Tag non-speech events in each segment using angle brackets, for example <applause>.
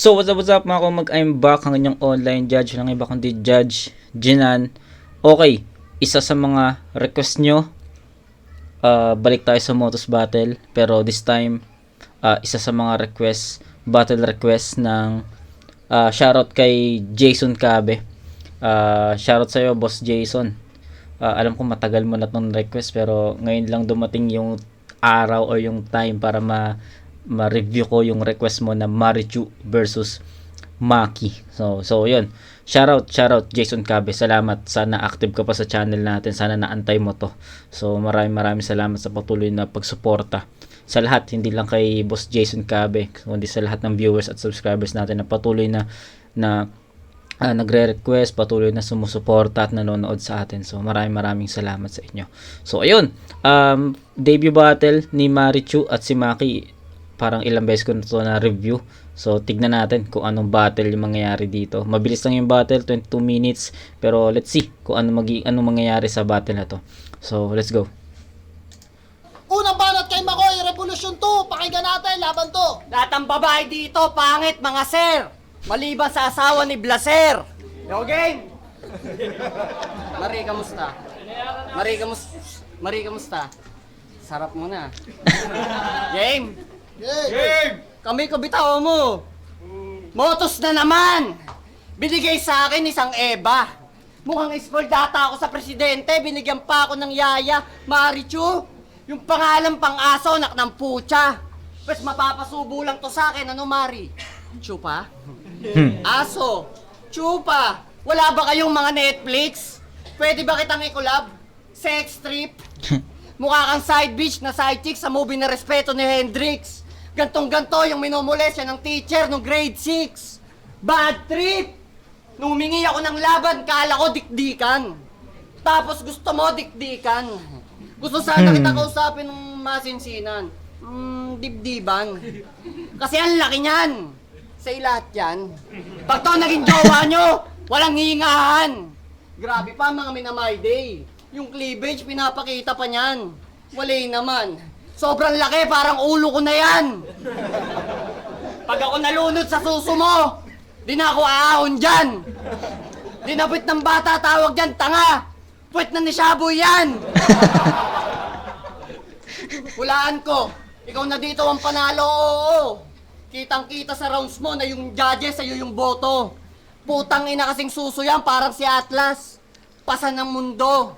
So what's up, what's up mga kumag, I'm back ang inyong online judge lang iba kundi Judge Jinan. Okay, isa sa mga request nyo, uh, balik tayo sa Motos Battle. Pero this time, uh, isa sa mga request, battle request ng uh, shoutout kay Jason Cabe. Uh, shoutout sa'yo, Boss Jason. Uh, alam ko matagal mo na itong request pero ngayon lang dumating yung araw or yung time para ma ma-review ko yung request mo na Marichu versus Maki. So, so yun. Shoutout, shoutout Jason Cabe. Salamat. Sana active ka pa sa channel natin. Sana naantay mo to. So, maraming maraming salamat sa patuloy na pagsuporta. Sa lahat, hindi lang kay Boss Jason Cabe, kundi sa lahat ng viewers at subscribers natin na patuloy na na ah, nagre-request, patuloy na sumusuporta at nanonood sa atin. So, maraming maraming salamat sa inyo. So, ayun. Um, debut battle ni Marichu at si Maki parang ilang beses ko na to na review. So, tignan natin kung anong battle yung mangyayari dito. Mabilis lang yung battle, 22 minutes. Pero, let's see kung ano magi anong mangyayari sa battle na to. So, let's go. Unang banat kay Makoy, Revolution 2. Pakinggan natin, laban to. Lahat ng babae dito, pangit mga sir. Maliban sa asawa ni Blaser. Yo game! <laughs> Marie, kamusta? Marie, kamusta? Marie, kamusta? Sarap mo na. Game! Yay! Kami ko bitaw mo. Motos na naman. Binigay sa akin isang Eva. Mukhang spoiled data ako sa presidente. Binigyan pa ako ng yaya. Marichu. Yung pangalan pang aso, nak ng putya. Pwes mapapasubo lang to sa akin. Ano, Mari? Chupa? Aso. Chupa. Wala ba kayong mga Netflix? Pwede ba kitang ikulab? Sex trip? <laughs> Mukha kang side bitch na side chick sa movie na respeto ni Hendrix. Gantong-ganto yung minumules siya ng teacher nung grade 6. Bad trip! Nung humingi ako ng laban, kala ko dikdikan. Tapos gusto mo dikdikan. Gusto sana kita kausapin ng masinsinan. Hmm, dibdiban. Kasi ang laki niyan. Sa lahat yan. Pag to naging jowa nyo, walang hingahan. Grabe pa mga minamay day. Yung cleavage, pinapakita pa niyan. Wali naman. Sobrang laki, parang ulo ko na yan. Pag ako nalunod sa suso mo, di na ako aahon dyan. Dinapit ng bata, tawag dyan, tanga. Puwet na ni Shaboy yan. Hulaan ko, ikaw na dito ang panalo, oo. Kitang kita sa rounds mo na yung judges sa'yo yung boto. Putang ina kasing suso yan, parang si Atlas. Pasa ng mundo.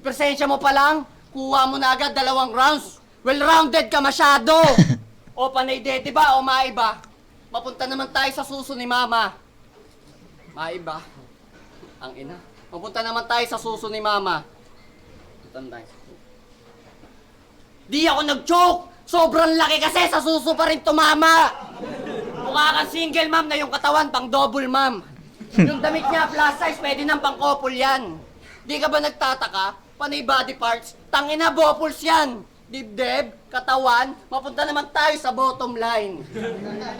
Presensya mo pa lang, kuha mo na agad dalawang rounds. Well-rounded ka masyado. <laughs> o panay dete ba o maiba? Mapunta naman tayo sa suso ni Mama. Maiba. Ang ina. Mapunta naman tayo sa suso ni Mama. Punta tayo. Di ako nag-choke! Sobrang laki kasi sa suso pa rin tumama! Mukha kang single ma'am na yung katawan pang double ma'am. Yung damit niya plus size, pwede nang pang couple yan. Di ka ba nagtataka? Panay body parts, tangina bopuls yan. Dibdib, katawan, mapunta naman tayo sa bottom line.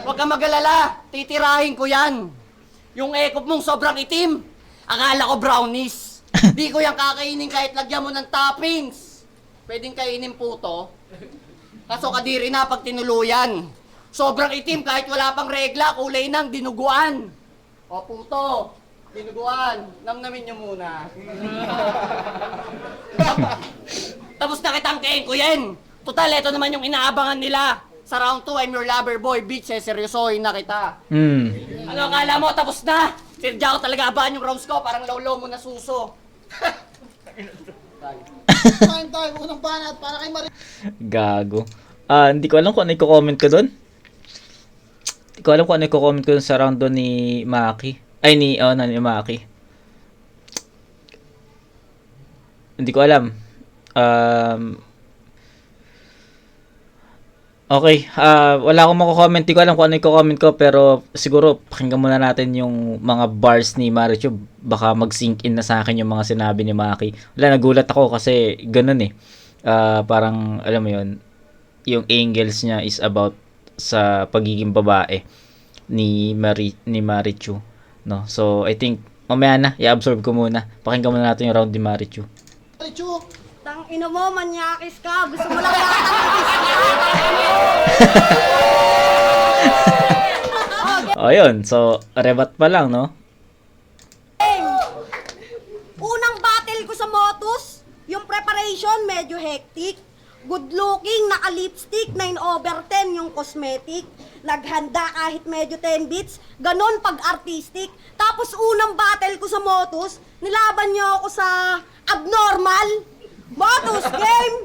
Huwag ka magalala, titirahin ko yan. Yung ekop mong sobrang itim, akala ko brownies. <laughs> Di ko yan kakainin kahit lagyan mo ng toppings. Pwedeng kainin puto. Kaso kadiri na pag tinuluyan. Sobrang itim kahit wala pang regla, kulay ng dinuguan. O puto, dinuguan. Namnamin nyo muna. <laughs> Tapos na kitang kain ko yan. Total, ito naman yung inaabangan nila. Sa round 2, I'm your lover boy, bitch, eh, seryosohin na kita. Hmm. Ano akala mo, tapos na? Sinadya ko talaga abangan yung rounds ko, parang lolo mo na suso. Time time, unang banat para kay Marie. Gago. Ah, hindi ko alam kung ano i-comment ko doon. Hindi ko alam kung ano i-comment ko dun sa round doon ni Maki. Ay, ni, oh, na, ni Maki. Hindi ko alam. Um, okay, ah wala akong mako-comment. Hindi ko alam kung ano i-comment ko, pero siguro pakinggan muna natin yung mga bars ni Marichu. Baka mag-sink in na sa akin yung mga sinabi ni Maki. Wala, nagulat ako kasi ganun eh. Ah, parang, alam mo yun, yung angles niya is about sa pagiging babae ni Mari ni Marichu no so I think mamaya na i-absorb ko muna pakinggan muna natin yung round ni Marichu Marie Chu, Tang ina mo, manyakis ka. Gusto mo lang yata ng <laughs> Ayun, so, rebat pa lang, no? Unang battle ko sa Motus, yung preparation medyo hectic. Good looking, naka-lipstick, 9 over 10 yung cosmetic. Naghanda kahit medyo 10 bits, ganon pag artistic. Tapos unang battle ko sa Motus, nilaban niyo ako sa abnormal. Motus game!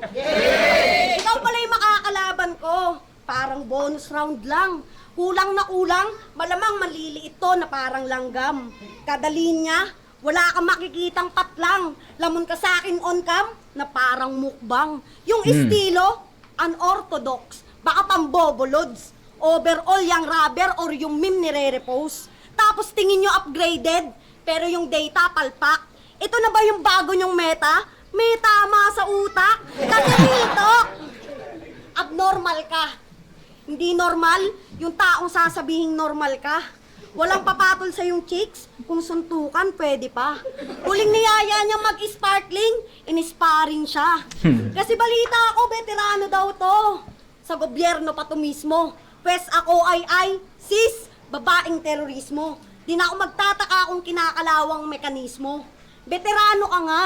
Ikaw pala yung makakalaban ko. Parang bonus round lang. Kulang na kulang, malamang maliliit to na parang langgam. Kada linya, wala kang makikitang patlang. Lamon ka sa akin on cam na parang mukbang. Yung estilo, unorthodox. Baka pang bobolods. Overall yung rubber or yung meme nire-repost. Tapos tingin nyo upgraded, pero yung data palpak. Ito na ba yung bago nyong meta? May tama sa utak? Kasi dito, abnormal ka. Hindi normal yung taong sasabihing normal ka. Walang papatol sa yung chicks, kung suntukan, pwede pa. Huling niyaya niya mag-sparkling, inisparing siya. Kasi balita ako, veterano daw to. Sa gobyerno pa to mismo. Pwes ako ay ay, sis, babaeng terorismo. Di na ako magtataka kung kinakalawang mekanismo. Veterano ka nga.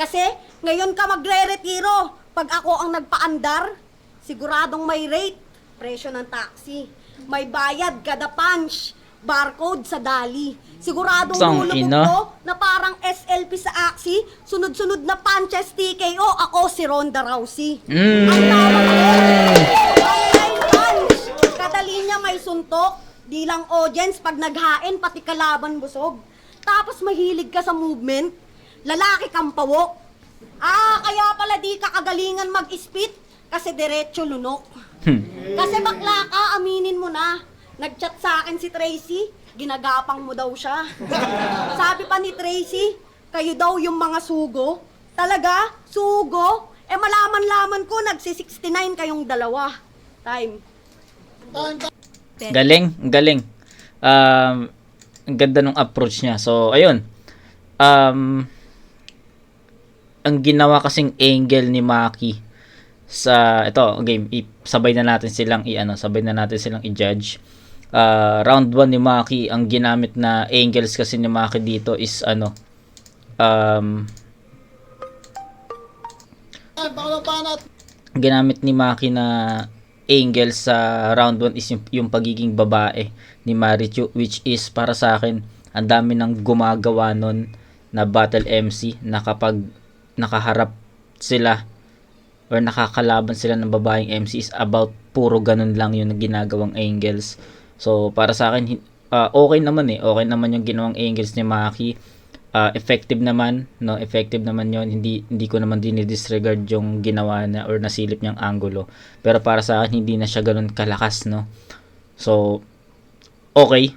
Kasi ngayon ka magre-retiro. Pag ako ang nagpaandar, siguradong may rate, presyo ng taxi. May bayad kada punch, barcode sa dali. Siguradong lulubog ina. ko na parang SLP sa Axie, sunod-sunod na punches TKO, ako si Ronda Rousey. Mm. Ang tawag ko, online punch. Kada linya may suntok, di lang audience pag naghain, pati kalaban busog. Tapos mahilig ka sa movement, lalaki kang pawok. Ah, kaya pala di ka kagalingan mag-spit, kasi diretso lunok. Kasi bakla ka, aminin mo na. Nag-chat sa akin si Tracy, ginagapang mo daw siya. <laughs> Sabi pa ni Tracy, kayo daw yung mga sugo. Talaga? Sugo? Eh malaman-laman ko, nagsi-69 kayong dalawa. Time. Galing, galing. Um, ang ganda ng approach niya. So, ayun. Um, ang ginawa kasing angle ni Maki sa ito game i- sabay na natin silang i ano sabay na natin silang i-judge. Ah, round 1 ni Maki ang ginamit na angles kasi ni Maki dito is ano um ginamit ni Maki na angle sa round 1 is yung, yung pagiging babae ni Marichu which is para sa akin ang dami nang gumagawa nun na battle MC na kapag nakaharap sila or nakakalaban sila ng babaeng MC is about puro ganun lang yung ginagawang angles. So para sa akin ah, okay naman eh. Okay naman yung ginawang angles ni Maki. Ah, effective naman no? Effective naman yon hindi hindi ko naman dinidisregard yung ginawa na or nasilip niyang angulo. Pero para sa akin hindi na siya ganun kalakas no? So okay.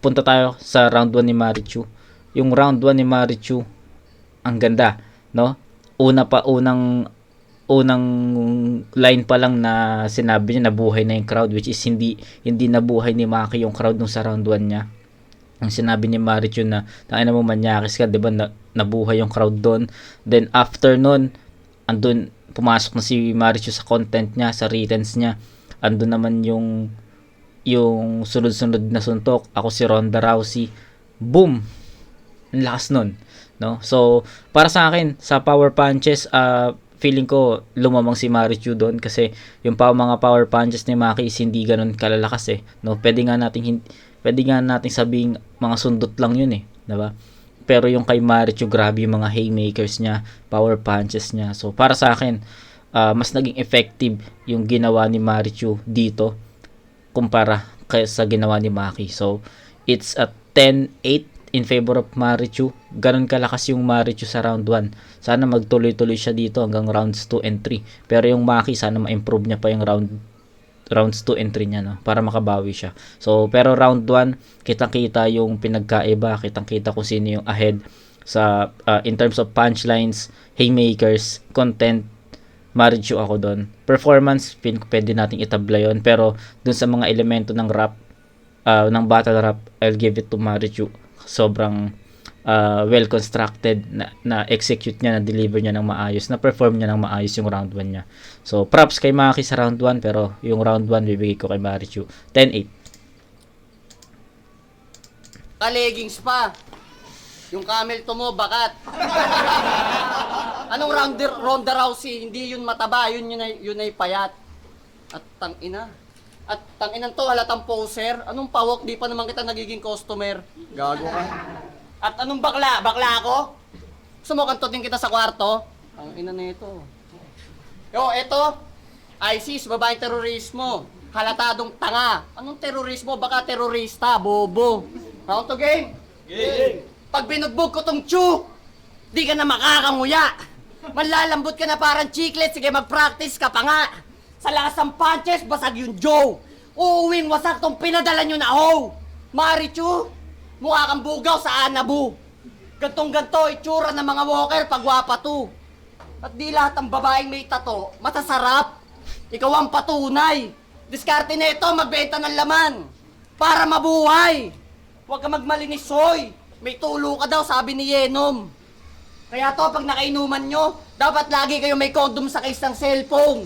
Punta tayo sa round 1 ni Marichu. Yung round 1 ni Marichu ang ganda no una pa unang unang line pa lang na sinabi niya nabuhay na yung crowd which is hindi hindi nabuhay ni Maki yung crowd nung sa round 1 niya ang sinabi ni Marichu na tangina mo manyakis ka, 'di ba? Na, nabuhay yung crowd doon. Then after nun, andun pumasok na si Marichu sa content niya, sa writtens niya. Andun naman yung yung sunod-sunod na suntok. Ako si Ronda Rousey. Boom. Ang lakas nun, no? So, para sa akin, sa power punches, ah feeling ko lumamang si Marichu doon kasi yung pa mga power punches ni Maki is hindi ganun kalalakas eh, no? Pwede nga nating pwede nga nating sabing mga sundot lang yun eh, 'di ba? Pero yung kay Marichu, grabe yung mga haymakers niya, power punches niya. So, para sa akin, ah, mas naging effective yung ginawa ni Marichu dito kumpara kay sa ginawa ni Maki. So, it's a 10-8 in favor of Marichu. Ganon kalakas yung Marichu sa round 1. Sana magtuloy-tuloy siya dito hanggang rounds 2 and 3. Pero yung Maki, sana ma-improve niya pa yung round rounds 2 and 3 niya no para makabawi siya. So pero round 1 kitang-kita yung pinagkaiba, kitang-kita kung sino yung ahead sa uh, in terms of punchlines, haymakers, content, Marichu ako doon. Performance, ko pwede nating itabla yon pero dun sa mga elemento ng rap, uh, ng battle rap, I'll give it to Marichu. Sobrang uh, well constructed na, na execute niya, na deliver niya ng maayos, na perform niya ng maayos yung round 1 niya. So props kay Maki sa round 1 pero yung round 1 bibigay ko kay Marichu 10-8. Kalegings pa. Yung camel to mo, bakat. <laughs> Anong Ronda, Ronda Rousey? Hindi yun mataba, yun yun ay, yun ay payat. At tangina. At tanginan to, halatang poser. Anong pawok? Di pa naman kita nagiging customer. Gago ka. At anong bakla? Bakla ako? Sumukantotin kita sa kwarto? Ang ina na ito. Yo, eto. ISIS, babaeng terorismo. Halatadong tanga. Anong terorismo? Baka terorista, bobo. Round to game? Game. Pag binugbog ko tong chew, di ka na makakanguya. Manlalambot ka na parang chiclet, sige mag-practice ka pa nga. Sa lakas ng punches, basag yung Joe. Uuwing wasak tong pinadala nyo na ho. Marichu, mukha kang bugaw sa anabu. Gantong ganto, itsura ng mga walker pag wapato. At di lahat ng babaeng may tato, matasarap. Ikaw ang patunay. Diskarte na ito, magbenta ng laman. Para mabuhay. Huwag ka magmalinis, soy. May tulo ka daw, sabi ni Yenom. Kaya to, pag nakainuman nyo, dapat lagi kayo may condom sa case ng cellphone.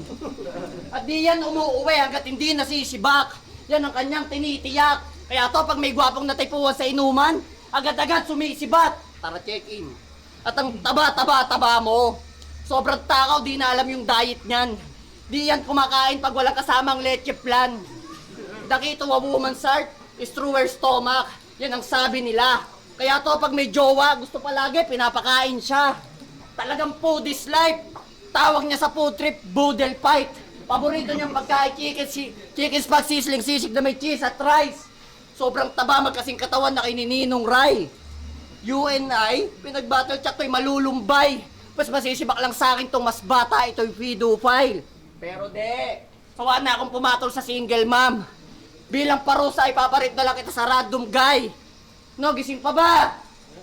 At di yan umuuwi hanggat hindi nasisibak. Yan ang kanyang tinitiyak. Kaya to, pag may gwapong natipuan sa inuman, agad-agad sumisibat. Tara, check-in. At ang taba-taba-taba mo, sobrang takaw, di na alam yung diet niyan. Di yan kumakain pag walang kasamang leche plan. Dakito a woman's heart is through her stomach. Yan ang sabi nila. Kaya to pag may jowa, gusto palagi, pinapakain siya. Talagang foodies life. Tawag niya sa food trip, boodle fight. Paborito niyang pagkain, chicken, si, chicken spag sisling, sisig na may cheese at rice. Sobrang taba magkasing katawan na kay ni Ninong Rai. UNI, pinag-battle chat to'y malulumbay. Mas masisibak lang sa akin tong mas bata, ito'y pedophile. Pero de, sawa na akong pumatol sa single mom. Bilang parusa, ipaparit na lang kita sa random guy. No, gising pa ba?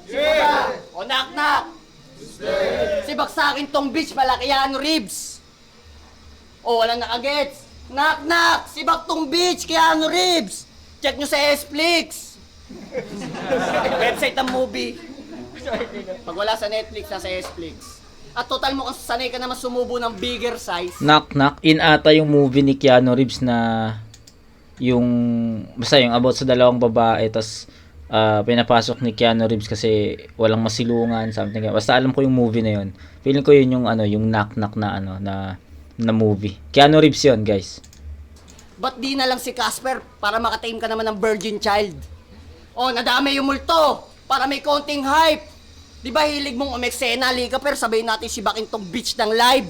Gising pa ba? O knock knock. Sibak sa akin tong bitch, malaki yan, ribs. O, wala nakagets. Knock knock, sibak tong bitch, Keanu Reeves. Check nyo sa S-Flix. <laughs> Website ng movie. Pag wala sa Netflix, nasa S-Flix. At total mo kung sanay ka naman sumubo ng bigger size. Knock Knock, in ata yung movie ni Keanu Reeves na yung, basta yung about sa dalawang babae, tas ah, pinapasok ni Keanu Reeves kasi walang masilungan, something. Basta alam ko yung movie na yun. Feeling ko yun yung ano, yung Knock Knock na ano, na, na movie. Keanu Reeves yun, guys. Ba't di na lang si Casper para makatime ka naman ng virgin child? Oh, nadami yung multo para may konting hype. Di ba hilig mong umeksena, Liga, pero sabihin natin si Baking tong beach ng live.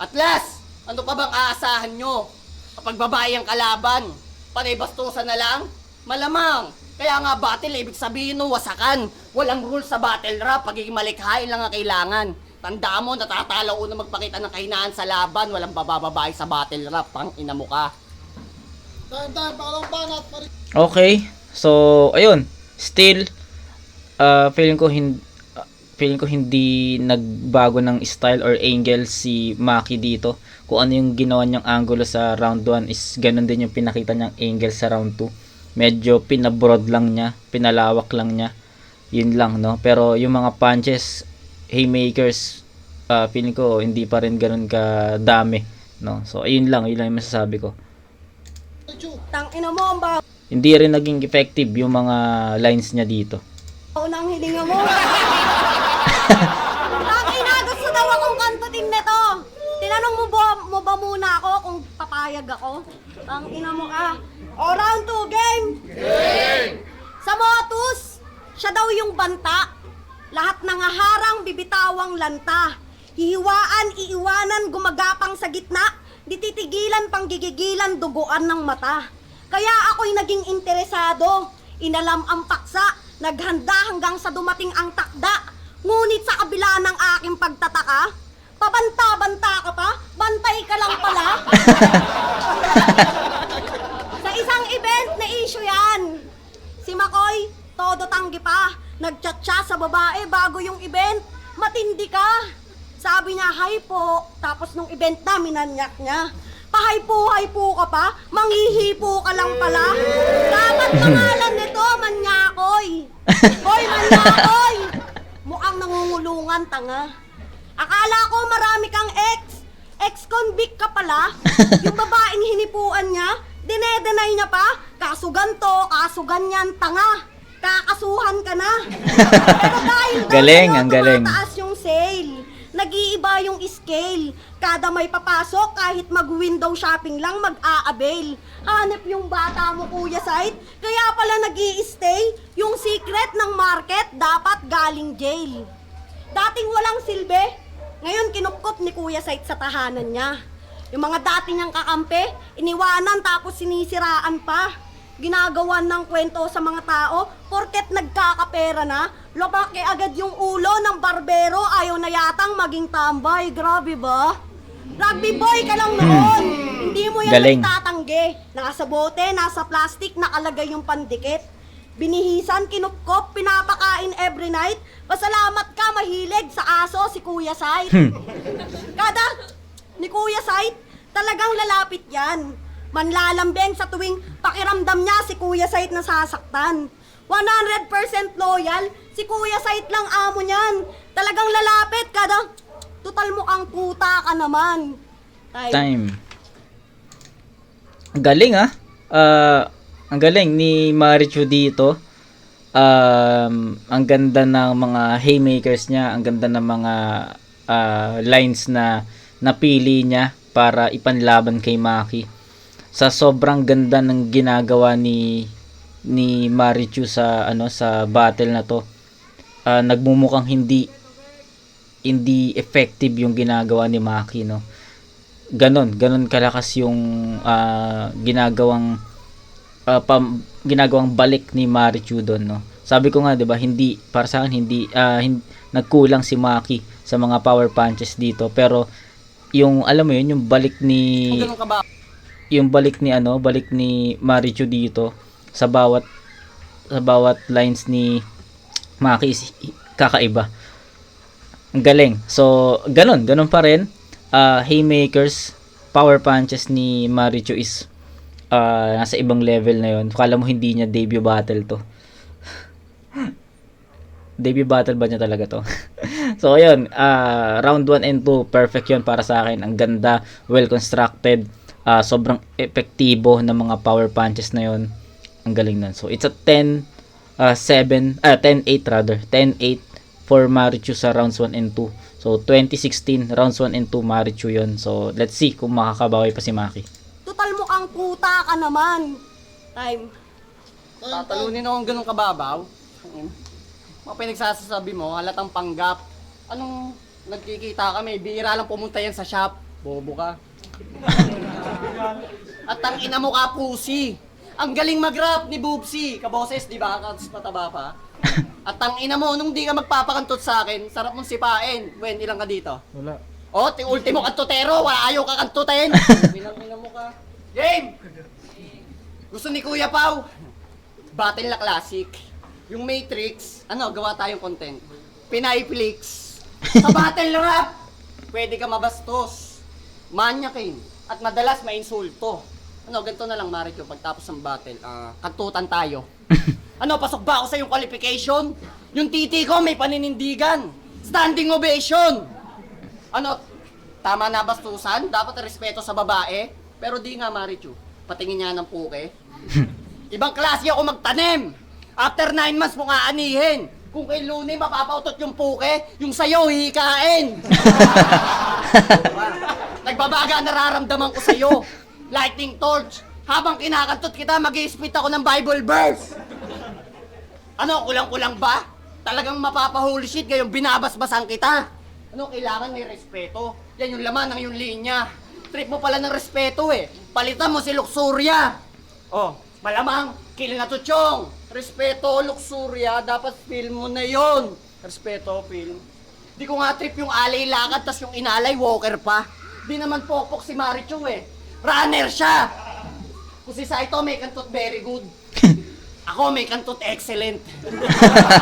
At last, ano pa bang aasahan nyo? Kapag babae ang kalaban, panay bastusan na lang? Malamang. Kaya nga battle, ibig sabihin no, wasakan. Walang rule sa battle rap, pagiging malikhain lang ang kailangan. Tanda mo, natatalo una magpakita ng kahinaan sa laban, walang babababae sa battle rap, pang ina mo ka. Okay. So, ayun. Still, uh, feeling ko hindi feeling ko hindi nagbago ng style or angle si Maki dito. Kung ano yung ginawa niyang angulo sa round 1 is ganun din yung pinakita niyang angle sa round 2. Medyo pinabroad lang niya, pinalawak lang niya. Yun lang, no? Pero yung mga punches, haymakers, uh, feeling ko hindi pa rin ganun ka dami, no? So, ayun lang, yun lang yung masasabi ko. Tang ina mo, ang baho hindi rin naging effective yung mga lines niya dito. ng hilinga mo. <laughs> Tang ina, gusto daw akong kantutin nito. Tinanong mo ba, mo ba muna ako kung papayag ako? Tang ina mo ka. O, round 2, game! Game! Sa Motus, siya daw yung banta. Lahat ng harang, bibitawang lanta. Hihiwaan, iiwanan, gumagapang sa gitna. Dititigilan, panggigigilan, duguan ng mata. Kaya ako'y naging interesado. Inalam ang paksa, naghanda hanggang sa dumating ang takda. Ngunit sa kabila ng aking pagtataka, pabanta-banta ka pa, bantay ka lang pala. <laughs> sa isang event na issue yan. Si Makoy, todo tanggi pa. Nagchat siya sa babae bago yung event. Matindi ka. Sabi niya, hi po. Tapos nung event na, minanyak niya. Pahay po, hay po ka pa. Manghihipo ka lang pala. Dapat pangalan nito, Manyakoy. <laughs> Hoy, Manyakoy. Mukhang nangungulungan, tanga. Akala ko marami kang ex. Ex-convict ka pala. <laughs> Yung babaeng hinipuan niya, dinedenay niya pa. Kaso ganto, kaso ganyan, tanga. Kakasuhan ka na. <laughs> Pero dahil Galing, ang galing. tumataas yung sale. Nag-iiba yung scale. Kada may papasok, kahit mag-window shopping lang, mag-a-avail. Hanep yung bata mo, Kuya Sight. Kaya pala nag stay yung secret ng market dapat galing jail. Dating walang silbi, ngayon kinupkop ni Kuya Sight sa tahanan niya. Yung mga dati niyang kakampi, iniwanan tapos sinisiraan pa. Ginagawan ng kwento sa mga tao, porket nagkakapera na, lopake agad yung ulo ng barbero, ayaw na yatang maging tambay. Grabe ba? Rugby boy ka lang noon. Hindi mo yan Galing. nagtatanggi. Nasa bote, nasa plastic, nakalagay yung pandikit. Binihisan, kinupkop, pinapakain every night. Pasalamat ka, mahilig sa aso si Kuya Sight. Kada ni Kuya Sight, talagang lalapit yan. Manlalambeng sa tuwing pakiramdam niya si Kuya Sight na sasaktan. 100% loyal, si Kuya Sight lang amo niyan. Talagang lalapit kada, total mukhang puta ka naman. Time. Ang galing ah. Ah, ang galing ni Marichu dito. Um, ang ganda ng mga haymakers niya, ang ganda ng mga ah, lines na napili niya para ipanlaban kay Maki. Sa sobrang ganda ng ginagawa ni ni Marichu sa ano sa battle na to. ah, nagmumukhang hindi hindi effective yung ginagawa ni Maki no ganon, ganon kalakas yung ah, ginagawang ah, pam, ginagawang balik ni Marichu doon, no. Sabi ko nga, 'di ba, hindi para sa akin hindi ah, hin- nagkulang si Maki sa mga power punches dito, pero yung alam mo yun, yung balik ni yung balik ni ano, balik ni Marichu dito sa bawat sa bawat lines ni Maki is kakaiba. Ang galing. So, ganun, ganun pa rin. Ah, haymakers, power punches ni Marichu is ah, nasa ibang level na yon. Kala mo hindi niya debut battle to. <laughs> debut battle ba niya talaga to? <laughs> so, ayun. ah, round 1 and 2, perfect yun para sa akin. Ang ganda, well constructed. Ah, sobrang epektibo ng mga power punches na yon. Ang galing nun. So, it's a 10, ah, 7, ah, 10-8 rather. 10-8 for Marichu sa rounds 1 and 2. So, 2016, rounds 1 and 2, Marichu yon. So, let's see kung makakabawi pa si Maki. Total mukhang puta ka naman. Time. Tatalunin akong ganun kababaw. Mga pinagsasasabi mo, halatang panggap. Anong nagkikita kami? Bira lang pumunta yan sa shop. Bobo ka. At ang ina mo ka, pusi. Ang galing mag-rap ni Boobsy. Kaboses, di ba? Kasi mataba pa. At ang ina mo, nung di ka magpapakantot sa akin, sarap mong sipain. Wen, ilang ka dito? Wala. Oh, ti ultimo kantutero, wala ayaw ka kantutin. Bilang <laughs> ina mo ka. Game! Gusto ni Kuya Pau. Battle na classic. Yung Matrix, ano, gawa tayong content. Pinayflix. Sa <laughs> battle rap, pwede ka mabastos. Manyakin. At madalas mainsulto. Ano, ganito na lang, Mariko, pagtapos ng battle, ah, kantutan tayo. <laughs> ano, pasok ba ako sa yung qualification? Yung titi ko may paninindigan. Standing ovation. Ano, tama na bastusan? Dapat respeto sa babae? Pero di nga, Marichu. Patingin niya ng puke. <laughs> Ibang klase ako magtanim. After 9 months mo nga anihin. Kung kay Luni mapapautot yung puke, yung sayo hikain. <laughs> Nagbabaga ang nararamdaman ko sa'yo. <laughs> Lightning torch. Habang kinakantot kita, mag spit ako ng Bible verse. Ano, kulang-kulang ba? Talagang mapapahuli shit ngayong binabasbasan kita. Ano, kailangan may respeto. Yan yung laman ng yung linya. Trip mo pala ng respeto eh. Palitan mo si Luxuria. Oh, malamang, kill na to chong. Respeto, Luxuria, dapat feel mo na yon. Respeto, feel. Di ko nga trip yung alay lakad, tas yung inalay walker pa. Di naman pokpok si Marichu eh. Runner siya. Kung si Saito may kantot very good. <laughs> Ako may kantot excellent.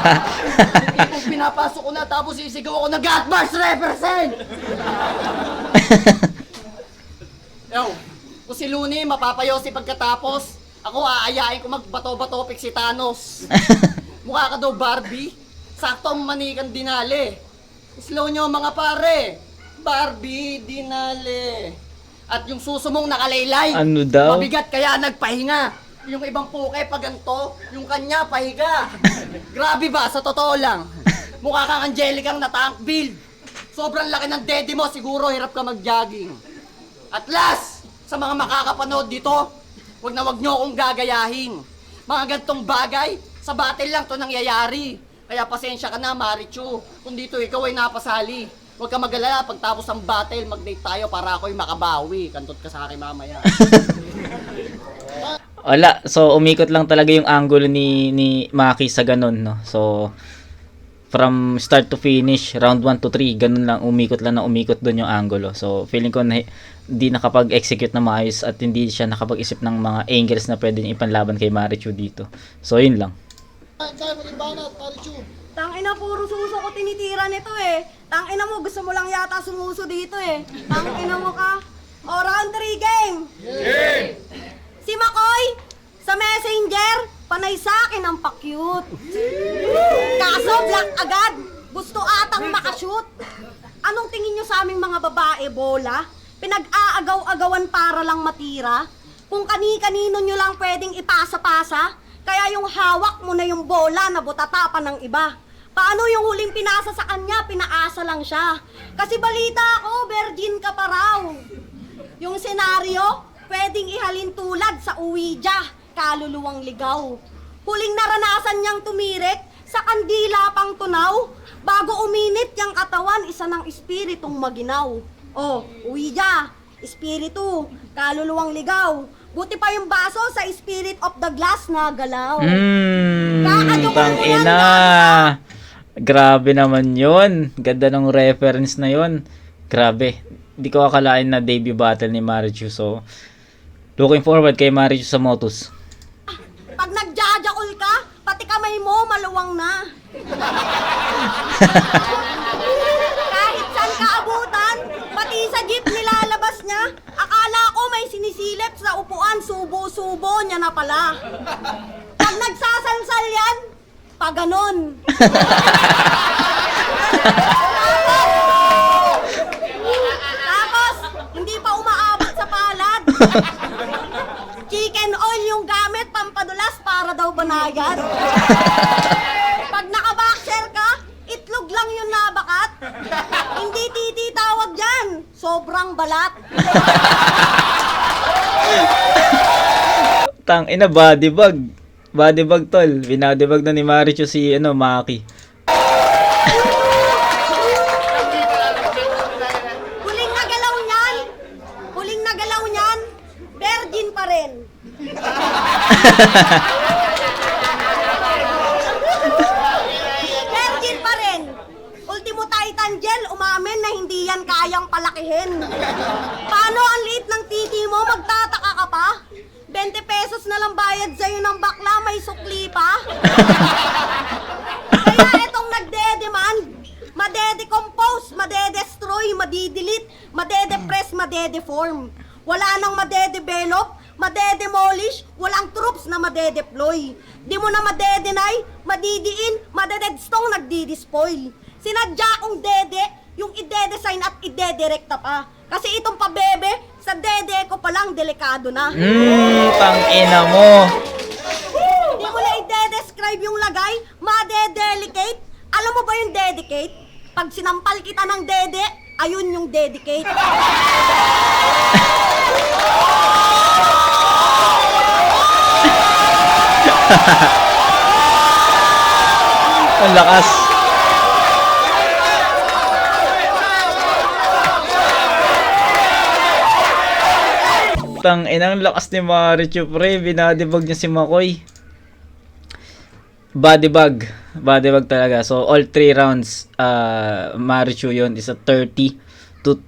<laughs> Kung pinapasok ko na tapos sisigaw ako na God Bars represent! Yo, kung si Looney mapapayosi pagkatapos, ako aayain ko magbato-bato pick si Thanos. <laughs> Mukha ka daw Barbie. Sakto ang manikan dinali. Slow nyo mga pare. Barbie dinali. At yung suso mong nakalaylay. Ano daw? Mabigat kaya nagpahinga. Yung ibang puke pa ganito, yung kanya pahiga. <laughs> Grabe ba, sa totoo lang. Mukha kang Angelicang na tank build. Sobrang laki ng dede mo, siguro hirap ka mag-jogging. At last, sa mga makakapanood dito, wag na wag nyo akong gagayahin. Mga gantong bagay, sa battle lang to nangyayari. Kaya pasensya ka na, Marichu. Kung dito ikaw ay napasali. Huwag ka magalala, pagtapos ng battle, mag-date tayo para ako'y makabawi. Kantot ka sa akin mamaya. <laughs> Wala. So, umikot lang talaga yung angulo ni, ni Maki sa ganun, no? So, from start to finish, round 1 to 3, ganun lang, umikot lang na umikot doon yung angulo. So, feeling ko na hindi nakapag-execute na maayos at hindi siya nakapag-isip ng mga angles na pwede niya ipanlaban kay Marichu dito. So, yun lang. Rin banat, Marichu. Tangina, puro suso ko tinitira nito eh. Tangina mo, gusto mo lang yata sumuso dito eh. Tangina mo ka. O, round 3 game. Si Makoy, sa messenger, panay sa akin ang pa-cute. Kaso, black agad. Gusto atang makashoot. Anong tingin nyo sa aming mga babae, bola? Pinag-aagaw-agawan para lang matira? Kung kani-kanino nyo lang pwedeng ipasa-pasa? Kaya yung hawak mo na yung bola na butata pa ng iba. Paano yung huling pinasa sa kanya, pinaasa lang siya? Kasi balita ko, virgin ka pa raw. Yung senaryo, pwedeng ihalin tulad sa uwidya, kaluluwang ligaw. Huling naranasan niyang tumirik sa kandila pang tunaw, bago uminit yung katawan, isa ng espiritong maginaw. Oh, uwidya, espiritu, kaluluwang ligaw. Buti pa yung baso sa spirit of the glass na galaw. Mmm, Kakadyo ko ina. Grabe naman yun. Ganda ng reference na yun. Grabe. Hindi ko akalain na debut battle ni Marichu. So, looking forward kay Marichu sa Motus. Pag nagjajakol ka, pati kamay mo maluwang na. <laughs> Kahit saan ka abutan, pati sa jeep nilalabas niya, akala ko may sinisilip sa upuan, subo-subo niya na pala. Pag nagsasalsal yan, pa ganon. Tapos, hindi pa umaabot sa palad. Chicken oil yung gamit, pampadulas para daw banayad. Pag nakaboxer ka, itlog lang yung nabakat. Hindi titi tawag dyan, sobrang balat. Tang ina, body bag. Body bag tol. Binody bag na ni Marichu si ano, Maki. Huling nagalaw niyan, huling nagalaw niyan, virgin pa rin. <laughs> Virgin pa rin. Ultimo Titan Gel, umamin na hindi yan kayang palakihin. Paano ang liit ng titi mo? Magtataka ka pa? 20 pesos na lang bayad sa'yo ng bakla, may sukli pa? Kaya itong nagde-demand, madede-compose, madede-destroy, madidelete, madedepress, madedeform. Wala nang madedevelop, madedemolish, walang troops na madedeploy. Di mo na madedenay, madidiin, madededstong nagdidispoil. Sinadya kong dede, yung ide-design at ide-direkta pa. Kasi itong pabebe, sa dede ko palang delikado na. Mmm, tang ina mo. Hindi mo na i-describe yung lagay, made-delicate. Alam mo ba yung dedicate? Pag sinampal kita ng dede, ayun yung dedicate. <laughs> Ang lakas. Tang inang lakas ni Marichu pre, binadibag niya si Makoy. Body bag. Body bag talaga. So all three rounds uh, Marichu yon is a 30 to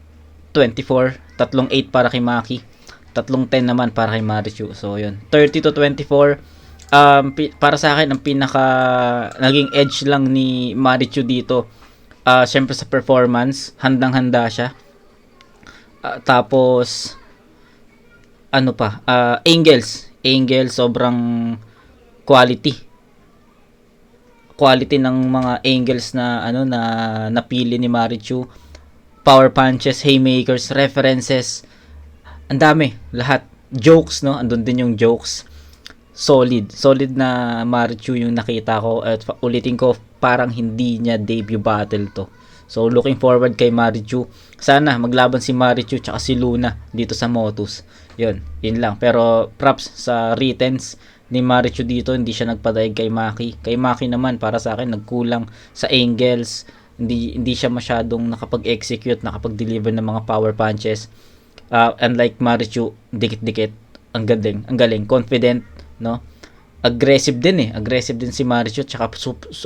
24. Tatlong 8 para kay Maki. Tatlong 10 naman para kay Marichu. So yun. 30 to 24. Um, pi- para sa akin, ang pinaka naging edge lang ni Marichu dito. Uh, Siyempre sa performance, handang-handa siya. Ah, tapos, ano pa, ah, Angels. Angels, sobrang quality. Quality ng mga angles na ano na napili ni Marichu. Power punches, haymakers, references. Ang dami, lahat. Jokes, no? Andun din yung jokes. Solid. Solid na Marichu yung nakita ko at ulitin ko parang hindi niya debut battle to. So looking forward kay Marichu. Sana maglaban si Marichu tsaka si Luna dito sa Motus. Yun, yun lang. Pero props sa returns ni Marichu dito, hindi siya nagpadaig kay Maki. Kay Maki naman para sa akin nagkulang sa angles. Hindi hindi siya masyadong nakapag-execute, nakapag-deliver ng mga power punches. Uh, unlike Marichu, dikit-dikit. Ang galing, ang galing, confident, no? Aggressive din eh. Aggressive din si Marichu tsaka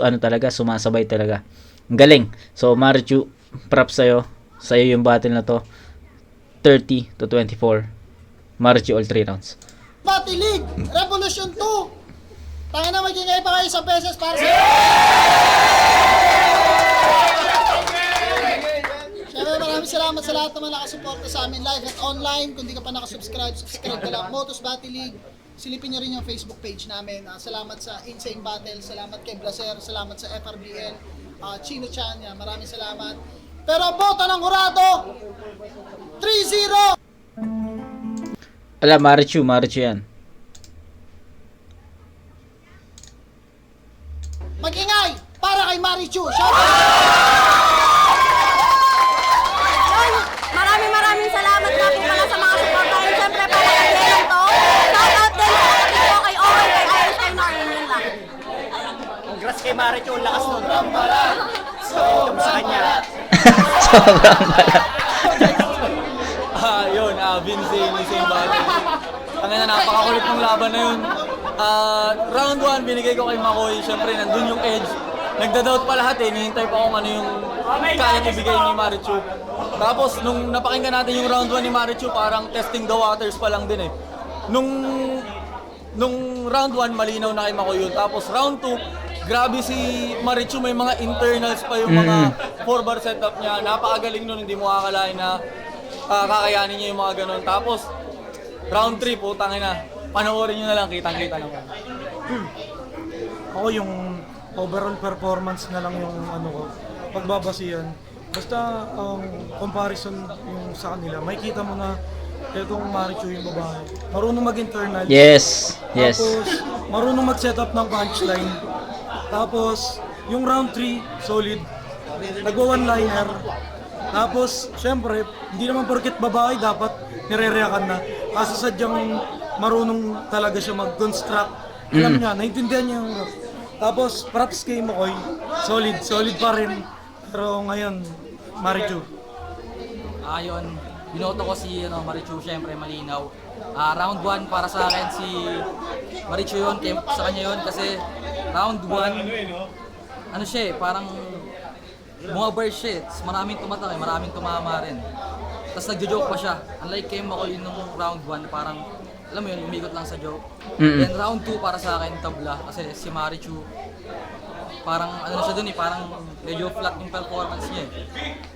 ano talaga, sumasabay talaga. Ang galing. So Marichu, props sa'yo. Sa'yo yung battle na to. 30 to 24. Marichu all 3 rounds. Battle League, Revolution 2. Tayo na magingay pa kayo isang beses para sa... Siyempre maraming salamat sa lahat naman nakasuporta sa amin live at online. Kung di ka pa nakasubscribe, subscribe ka lang. Motos Battle League. Silipin nyo rin yung Facebook page namin. Ah, salamat sa Insane Battle, salamat kay Blaser, salamat sa FRBN, ah, Chino Chan, yan, maraming salamat. Pero bota ng hurado, 3-0! Ala, Marichu, Marichu yan. Mag-ingay para kay Marichu. Shout maraming maraming salamat nga po pala sa mga supportahan. Siyempre, para kay Lennon to. Shout out din sa kapatid ko kay Owen, kay Einstein na yun lang. Marichu, ang lakas nun. So, sa kanya. <laughs> Ah, yun, ah, Vince, Insane Battle. Ang na napakakulit ng laban na yun. Ah, round 1, binigay ko kay Makoy. Siyempre, nandun yung edge. Nagda-doubt pa lahat eh. Nihintay pa kung ano yung kayang ibigay ni Marichu. Tapos, nung napakinggan natin yung round 1 ni Marichu, parang testing the waters pa lang din eh. Nung nung round 1, malinaw na kay Makoy yun. Tapos round 2, grabe si Marichu, may mga internals pa yung mga 4-bar setup niya. Napakagaling nun, hindi mo akalain na ah, kakayanin niya yung mga ganun. Tapos, round 3, putang ina. Panoorin nyo na lang, kitang-kita naman. Ako yung overall performance na lang yung ano ko, pagbabasihan. Basta ang comparison yung sa kanila, makikita mo na itong Marichu yung babae. Marunong mag-internal. Yes, yes. Tapos, marunong mag-set up ng punchline. Tapos, yung round 3, solid. Nagwa one-liner. Tapos, syempre, hindi naman porket babae, dapat nire-react na. Kaso sadyang marunong talaga siya mag-construct. Alam niya, naintindihan niya yung rap. Tapos, props kay Makoy, solid, solid pa rin. Pero ngayon, Marichu. Ayon, binoto ko si ano, Marichu, syempre malinaw. Ah, round 1 para sa akin si Marichu yun, kay, sa kanya yun kasi round 1, ano siya eh, parang mga burst siya eh. Maraming tumatake, maraming tumama rin. Tapos nagjo-joke pa siya. Unlike kay Makoy nung round 1, parang alam mo yun, umikot lang sa joke. Mm-mm. Then round 2 para sa akin, tabla. Kasi si Marichu, parang ano siya dun eh, parang medyo flat yung performance niya eh.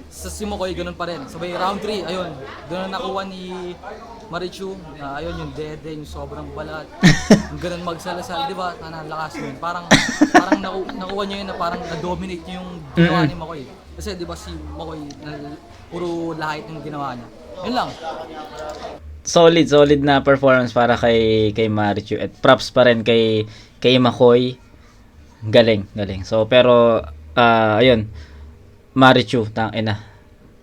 Sa si Mokoy, ganun pa rin. Sabay round 3, ayun, doon na nakuha ni Marichu, na ayun yung dede, yung sobrang balat, <laughs> yung ganun magsalasal, di ba? Na lakas yun. Parang, parang naku, nakuha niya yun na parang na-dominate niya yung ginawa ni Mokoy. Kasi di ba si Mokoy, na, puro lahit yung ginawa niya. Yun lang. solid solid na performance para kay kay Marichu at props pa rin kay kay Makoy galing galing so pero ah ayun Marichu tang ina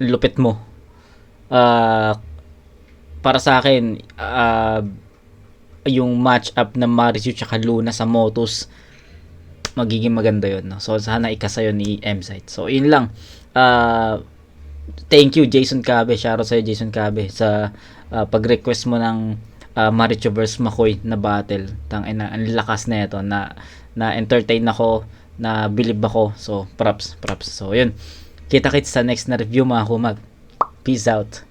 lupit mo ah para sa akin ah yung match up ng Marichu tsaka Luna sa Motus magiging maganda yun no? so sana ikasa yun ni M-Site. So yun lang. Ah thank you Jason Cabe shoutout sa'yo Jason Cabe sa ah, pag-request mo ng uh, Maricho vs Makoy na battle. Tang ina ang lakas na ito. Na na entertain ako na believe ako. So props props. So yun. Kita kits sa next na review mga kumag peace out